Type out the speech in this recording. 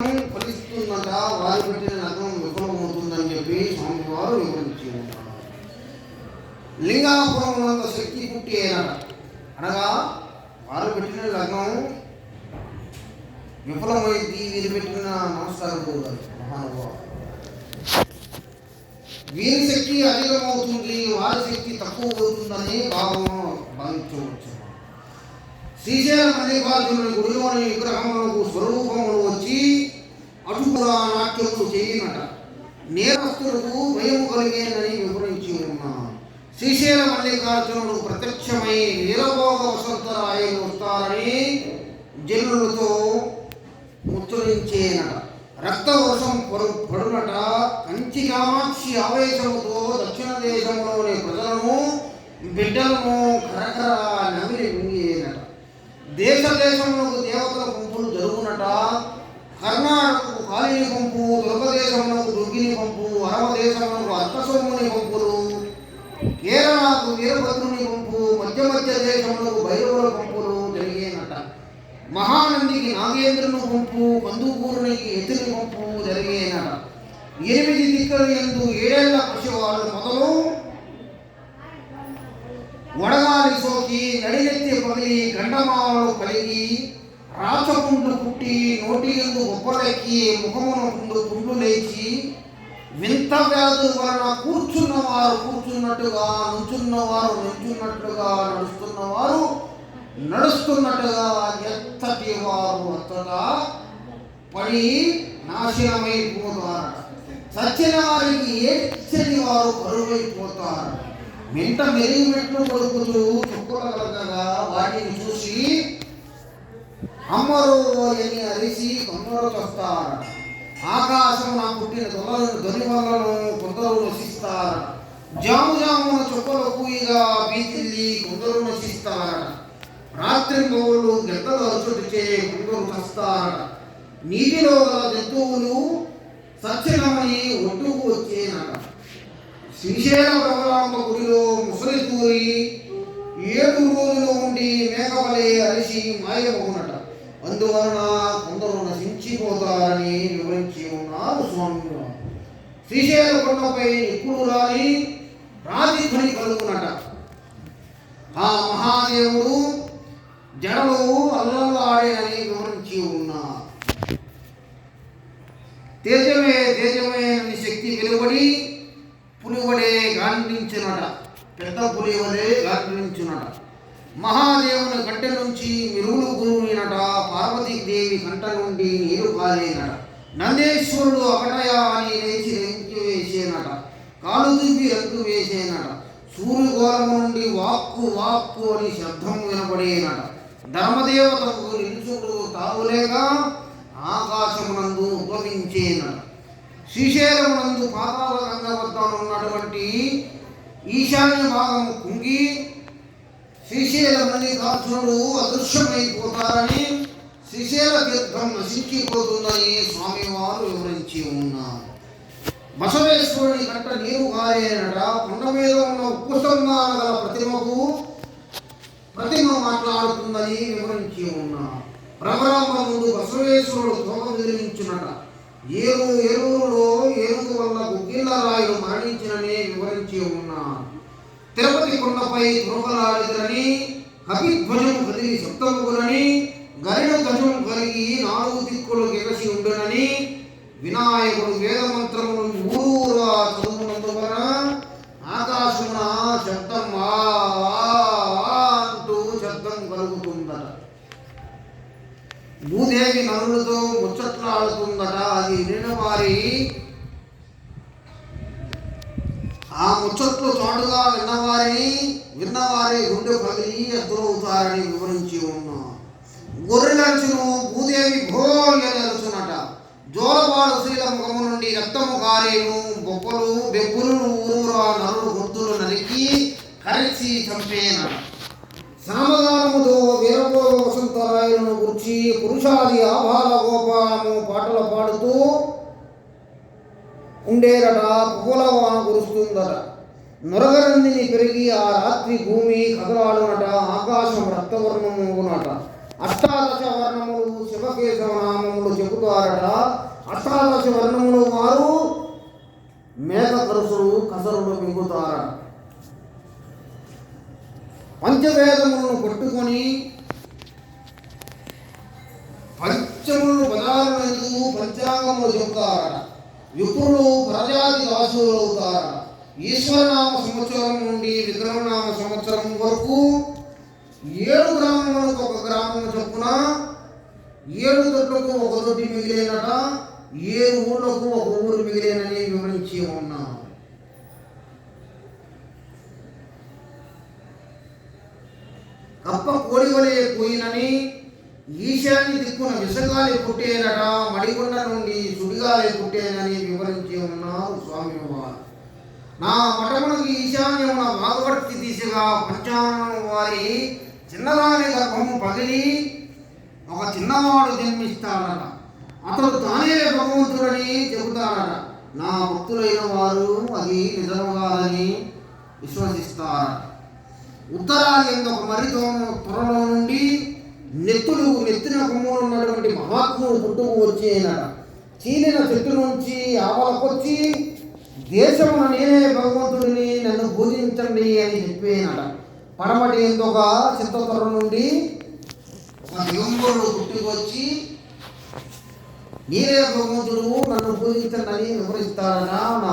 ఫలిస్తుందట వారు పెట్టిన నగరం విఫలమవుతుందని చెప్పి స్వామివారు వివరించి ఉంటారు లింగాపురం శక్తి పుట్టి అయినట. అనగా వారు పెట్టిన లగ్నం విఫలమైంది వీరు పెట్టిన నమస్కారం పోతారు వీరి శక్తి అధికమవుతుంది వారి శక్తి తక్కువ అవుతుందని భావం భావించవచ్చు శ్రీశైల మల్లికార్జునుడి గుడిలోని విగ్రహములకు స్వరూపములు వచ్చి అటుగా నాట్యములు చేయనట. నేరస్తులకు భయం కలిగేనని వివరించి ఉన్నాను. శ్రీశైల మల్లికార్జునుడు ప్రత్యక్షమై వీరభోగ వసంతరాయలు వస్తారని జనులతో ముచ్చరించేనట రక్తవర్షం పడు పడునట. కంచి కామాక్షి ఆవేశముతో దక్షిణ దేశంలోని ప్రజలను బిడ్డలను కరకర నవిలి మింగేనట. దేశ దేశంలో దేవతల గుంపులు జరుగునట. కర్ణాటకకు కాళీని పంపు దుర్గదేశములకు దుర్గిని పంపు అరవదేశంలో అర్థసోముని పంపులు కేరళకు వీరభద్రుని పంపు మధ్య మధ్య దేశములకు భైరవుల పంపులు జరిగేనట. మహానందికి నాగేంద్రుని పంపు కందుకూరునికి ఎదురు పంపు జరిగేనట. ఎనిమిది దిక్కులు ఎందు ఏడేళ్ళ పశువాలు మొదలు వడగాలి సోకి నడినెత్తి పగిలి గండమాలలు కలిగి రాచకుండు పుట్టి నోటి ఎందు బొబ్బలెక్కి ముఖమున పుండు లేచి వింత వ్యాధుల వలన కూర్చున్నవారు కూర్చున్నట్టుగా నుంచున్నవారు నుంచున్నట్లుగా నడుస్తున్నవారు నడుస్తున్నట్టుగా ఎత్తటి వారు అంతగా పడి నాశనమైపోతారు చచ్చిన వారికి ఏడ్చని వారు కరువైపోతారు మింట మెరుగు మెట్లు కొడుకుతూ చుక్కల కలగగా వాటిని చూసి అమ్మరుని అరిసి కొందరు వస్తారు ఆకాశం నా పుట్టిన దొరలను దొరి వల్లను కొందరు నశిస్తారు జాము జామున చుక్కలు కూయిగా బీతిల్లి కొందరు నశిస్తారట. రాత్రి పౌరులు గెడ్డలు అరుచుటిచే కొందరు చస్తారట. నీటిలో గల జంతువులు సత్యమని ఒడ్డుకు వచ్చేనట. శ్రీశైల భగవాంబ గుడిలో ముసలి తూరి ఏడు రోజులు ఉండి మేకవలే అరిసి మాయమగునట. అందువలన కొందరు నశించిపోతారని వివరించి ఉన్నారు స్వామి. శ్రీశైల కొండపై నిప్పులు రాని రాతిధ్వని కలుగునట. ఆ మహాదేవుడు జడలు అల్లల్లాడేనని వివరించి ఉన్నారు. తేజమే తేజమే అని శక్తి వెలువడి పులివడే గాండించినట పెద్ద పులివడే గాండించునట మహాదేవుని కంట నుంచి మిరువులు గురువునట పార్వతీదేవి కంట నుండి నీరు కాలేనట నందేశ్వరుడు అకటయ అని లేచి రంగు వేసేనట కాలు దిగి రంగు వేసేనట సూర్యగోళము నుండి వాక్కు వాక్కు అని శబ్దం వినపడేనట. ధర్మదేవతకు నిలుచుడు తావులేక ఆకాశమునందు ఉద్భవించేనట. శ్రీశైలమునందు పాతాల రంగ వద్ద ఉన్నటువంటి ఈశాన్య భాగము కుంగి శ్రీశైల మల్లికార్జునుడు అదృశ్యమైపోతారని శ్రీశైల తీర్థం నశించిపోతుందని స్వామివారు వివరించి ఉన్నారు. బసవేశ్వరుని కంట నీరు కారేనట కొండ మీద ఉన్న ఉప్పు గల ప్రతిమకు ప్రతిమ మాట్లాడుతుందని వివరించి ఉన్నారు. భ్రమరాంబ ముందు బసవేశ్వరుడు తోక విదిలించునట ఏరు ఏలూరులో ఏనుగు వల్ల గుగ్గిళ్ళ రాయుడు మరణించినని వివరించి ఉన్నారు. తిరుపతి కొండపై తురుకలాడిదని కపిధ్వజం కదిలి సప్తముగులని గరిడ ధ్వజం కలిగి నాలుగు దిక్కులు ఎగసి ఉండునని వినాయకుడు వేదమ మంత్రములు ఊరూరా చదువునందువలన ఆకాశమున శబ్దం ఆ ఆ, ఆ అంటూ శబ్దం కలుగుతుందట భూదేవి నరులతో ముచ్చట్లాడుతుందట అది వినిన వారి ఆ ముచ్చట్లు చాటుగా విన్నవారిని విన్నవారి గుండె పగిలి ఎదురవుతారని వివరించి ఉన్నాం గొర్రెలచును భూదేవి భోయనరుచునట జోలపాడు శ్రీల ముఖము నుండి రక్తము కారేను బొప్పలు బెబ్బులు ఊరూరా నరుడు గుర్తులు నరికి కరిచి చంపేన. శ్రామదానముతో వీరభోగ వసంతరాయలను గుర్చి పురుషాది ఆభాల గోపాలము పాటలు పాడుతూ ఉండేరట పువ్వులవాన కురుస్తుందట. నొరగరందిని పెరిగి ఆ రాత్రి భూమి కదలాడునట ఆకాశం రక్తవర్ణమవునట అష్టాదశ వర్ణములు శివకేశవ నామములు చెబుతారట. అష్టాదశ వర్ణములు వారు మేఘ కరుసులు కసరులు మింగుతారట. పంచవేదములను కొట్టుకొని పంచములు పదాలను పంచాంగములు చెబుతారట? విప్రులు ప్రజాతి దాసులు అవుతారట ఈశ్వరనామ సంవత్సరం నుండి విక్రమనామ సంవత్సరం వరకు ఏడు గ్రామములకు ఒక గ్రామం చొప్పున ఏడు దొడ్లకు ఒక దొడ్డి మిగిలినట ఏడు ఊళ్ళకు ఒక ఊరు మిగిలేనని వివరించి ఉన్నాం కప్ప కోడి వలె పోయినని ఈశాన్య దిక్కున విసగాలి పుట్టేనట మడికొండ నుండి సుడిగాలి పుట్టేనని వివరించి ఉన్నారు స్వామివారు నా మఠమునకు ఈశాన్యమున భాగవర్తి దిశగా పంచాంగం వారి చిన్నదాని గర్భము పగిలి ఒక చిన్నవాడు జన్మిస్తాడట. అతడు తానే భగవంతుడని చెబుతాడట. నా భక్తులైన వారు అది నిజమగాలని విశ్వసిస్తారట. ఉత్తరాది ఒక మరితో త్వరలో నుండి నెత్తులు నెత్తిన కొమ్ములు ఉన్నటువంటి మహాత్ముడు పుట్టుకు వచ్చేనట చీలిన చెట్టు నుంచి ఆవలకొచ్చి దేశమున నేనే భగవంతుడిని నన్ను పూజించండి అని చెప్పేనట పడమటి ఒక చిత్తత్వర నుండి ఒక యువకుడు పుట్టుకొచ్చి నీరే భగవంతుడు నన్ను పూజించండి అని వివరిస్తాడన నా